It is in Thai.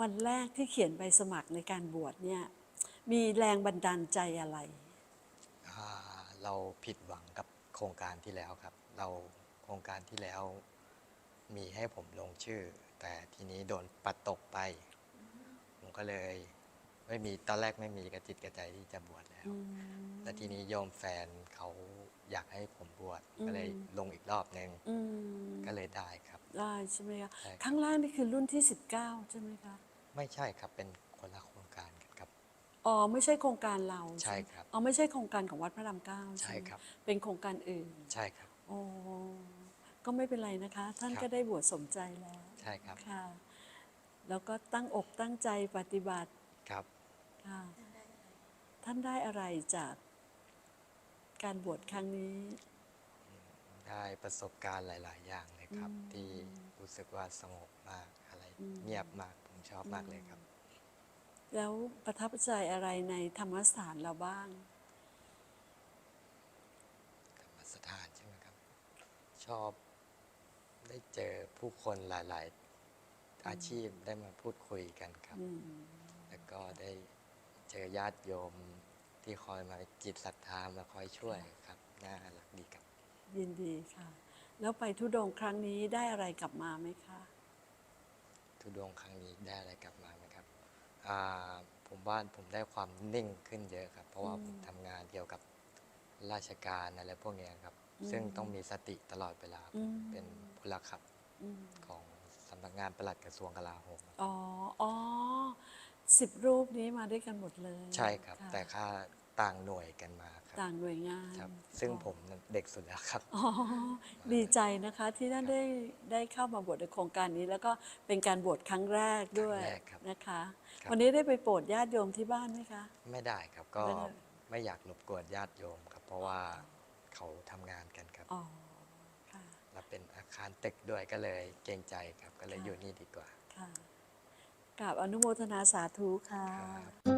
วันแรกที่เขียนใบสมัครในการบวชเนี่ยมีแรงบันดาลใจอะไรอ่าเราผิดหวังกับโครงการที่แล้วครับ เราโครงการที่แล้วมีให้ผมลงชื่อ แต่ทีนี้โดนปัดตกไป ผมก็เลยไม่มีตอนแรกไม่มีกระจิตกระใจที่จะบวชแล้วแล้วทีนี้โยมแฟนเขา อยากให้ผมบวชอืมก็เลยลงอีกรอบหนึ่งอืมก็เลยได้ครับ ได้ใช่ไหมคะใช่ครับข้างล่างนี่คือรุ่นที่ 19 ใช่ไหมคะไม่ใช่ครับเป็นคนละโครงการกันครับอ๋อไม่ใช่โครงการเราใช่ไหมครับอ๋อไม่ใช่โครงการของวัดพระรามเก้าใช่ไหมครับ เป็นโครงการอื่นใช่ครับอ๋อก็ไม่เป็นไรนะคะ ท่านครับก็ได้บวชสมใจแล้วใช่ครับค่ะ แล้วก็ตั้งอกตั้งใจปฏิบัติครับค่ะท่านได้อะไรจาก การบวชครั้งนี้ ได้ประสบการณ์หลาย ๆ อย่างเลยครับ อืม ที่รู้สึกว่าสงบมากอะไรอืมเงียบมาก ผมชอบมากเลยครับ แล้วประทับใจอะไรในธรรมสถานเราบ้าง ธรรมสถานใช่ไหมครับ ชอบได้เจอผู้คนหลาย ๆ อาชีพได้มาพูดคุยกันครับ อืม แล้วก็ได้เจอญาติโยม ที่คอยมาจิตศรัทธามาคอยช่วยครับน่ารักดีครับ ยินดีค่ะ แล้วไปทุดงค์ครั้งนี้ได้อะไรกลับมาไหมคะ ทุดงค์ครั้งนี้ได้อะไรกลับมาไหมครับอ่าผมว่าผมได้ความนิ่งขึ้นเยอะครับ เพราะว่าอืมผมทำงานเกี่ยวกับราชการอะไรพวกเนี้ยครับอืมซึ่งต้องมีสติตลอดเวลาอืมเป็นพลขับอืมของสำนักงานปลัดกระทรวงกลาโหมครับอ๋ออ๋อ สิบรูปนี้มาด้วยกันหมดเลยใช่ครับะแต่ค่าต่างหน่วยกันมาครับต่างหน่วยงานครับ ซึ่งอ๋อผมนั้นเด็กสุดแล้วครับ อ๋อดีใจนะคะที่ท่านได้ได้เข้ามาบวชในโครงการนี้ แล้วก็เป็นการบวชครั้งแรกด้วยครั้งแรกครับนะคะ ครับ วันนี้ได้ไปโปรดญาติโยมที่บ้านไหมคะ ไม่ได้ครับก็ไม่ได้ ไม่อยากรบกวนญาติโยมครับ เพราะว่าเขาทำงานกันครับ อ๋อค่ะ แล้วเป็นอาคารตึกด้วยก็เลยเกรงใจครับ ก็เลยค่ะ อยู่นี่ดีกว่า ค่ะ กราบอนุโมทนาสาธุค่ะ